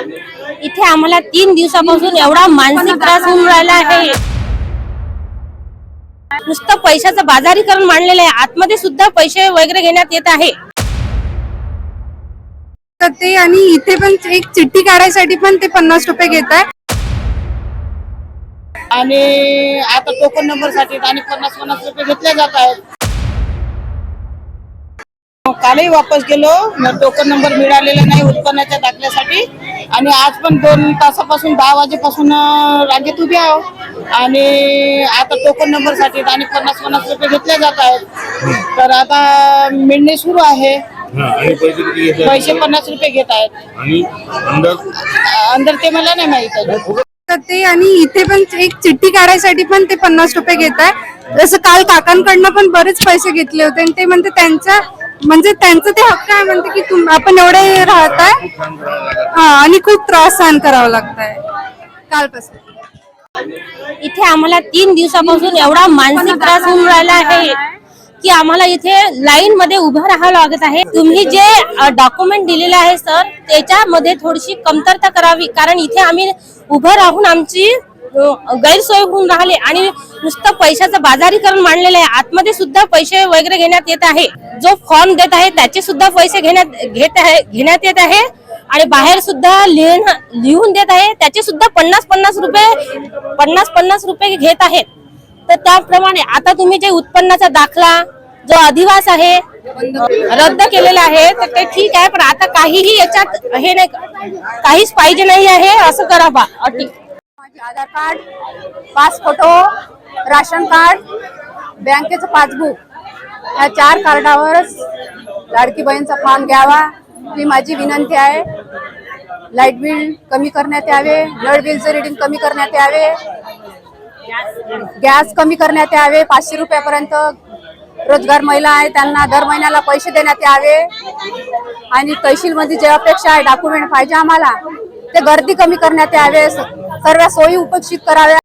इथे आम्हाला तीन दिवसापासून एवढा मानसिक त्रास होऊन राहिला आहे. नुसतं पैशाचं बाजारीकरण मांडलेलं आहे. आतमध्ये सुद्धा पैसे वगैरे घेण्यात येत आहे. तर ते आणि इथे पण एक चिठ्ठी काढायसाठी पण ते पन्नास रुपये घेत आहे. आणि आता टोकन नंबरसाठी आणि पन्नास पन्नास रुपये घेतले जात आहेत. कालही वापस गेलो. मग टोकन नंबर मिळालेला नाही उत्पन्नाच्या दाखल्यासाठी. आणि आज पण दोन तासापासून दहा वाजेपासून रांगेत उभे आहो आणि आता टोकन नंबरसाठी आणि पन्नास पन्नास रुपये घेतले जात आहेत. तर आता मिळणे सुरू आहे. हा, आणि पैसे किती घेतात पैसे पन्नास रुपये घेत आहेत. अंदर ते मला नाही माहीत ते आणि इथे पण एक चिठ्ठी काढायसाठी पण ते पन्नास रुपये घेत आहे जसं काल काकांकडनं पण बरेच पैसे घेतले होते आणि ते म्हणते त्यांचा म्हणजे त्यांचं ते हक्क आहे म्हणते की तुम आपण एवढे राहताय. हा आणि खूप त्रास सहन करावा लागताय. कालपासून. इथे आम्हाला तीन दिवसापासून एवढा मानसिक त्रास होऊन राहिला आहे की आम्हाला इथे लाईन मध्ये उभं राहावं लागत आहे. तुम्ही जे डॉक्युमेंट दिलेले आहे सर त्याच्यामध्ये थोडीशी कमतरता करावी. कारण इथे आम्ही उभं राहून आमची अ, गैरसोय होऊन राहिले आणि नुसतं पैशाचं बाजारीकरण मांडलेलं आहे. आतमध्ये सुद्धा पैसे वगैरे घेण्यात येत आहे. जो फॉर्म देत आहे त्याचे सुद्धा पैसे घेण्यात घेत आहे घेण्यात येत आहे. आणि बाहेर सुद्धा लिहून लिहून देत आहे. त्याचे सुद्धा पन्नास पन्नास रुपये पन्नास पन्नास रुपये घेत आहेत तर त्याप्रमाणे आता तुम्ही जे उत्पन्नाचा दाखला जो अधिवास आहे रद्द केलेला आहे तर ते ठीक आहे पण आता काहीही याच्यात हे नाही काहीच पाहिजे नाही आहे असं करा बा अटी. आधार कार्ड पाच फोटो राशन कार्ड बँकेचं पासबुक. या चार कार्डावरच लाडकी बहीणचा फॉर्म घ्यावा. ही माझी विनंती आहे. लाइट बिल कमी करण्यात यावे. ब्लड बिलचं रिडिंग कमी करण्यात यावे. गॅस कमी करण्यात यावे. पाचशे रुपयापर्यंत रोजगार महिला आहे त्यांना दर महिन्याला पैसे देण्यात यावे. आणि तहसीलमध्ये जे अपेक्षा आहे डॉक्युमेंट पाहिजे आम्हाला ते गर्दी कमी करण्यात यावे. सर्व सोयी उपेक्षित कराव्या.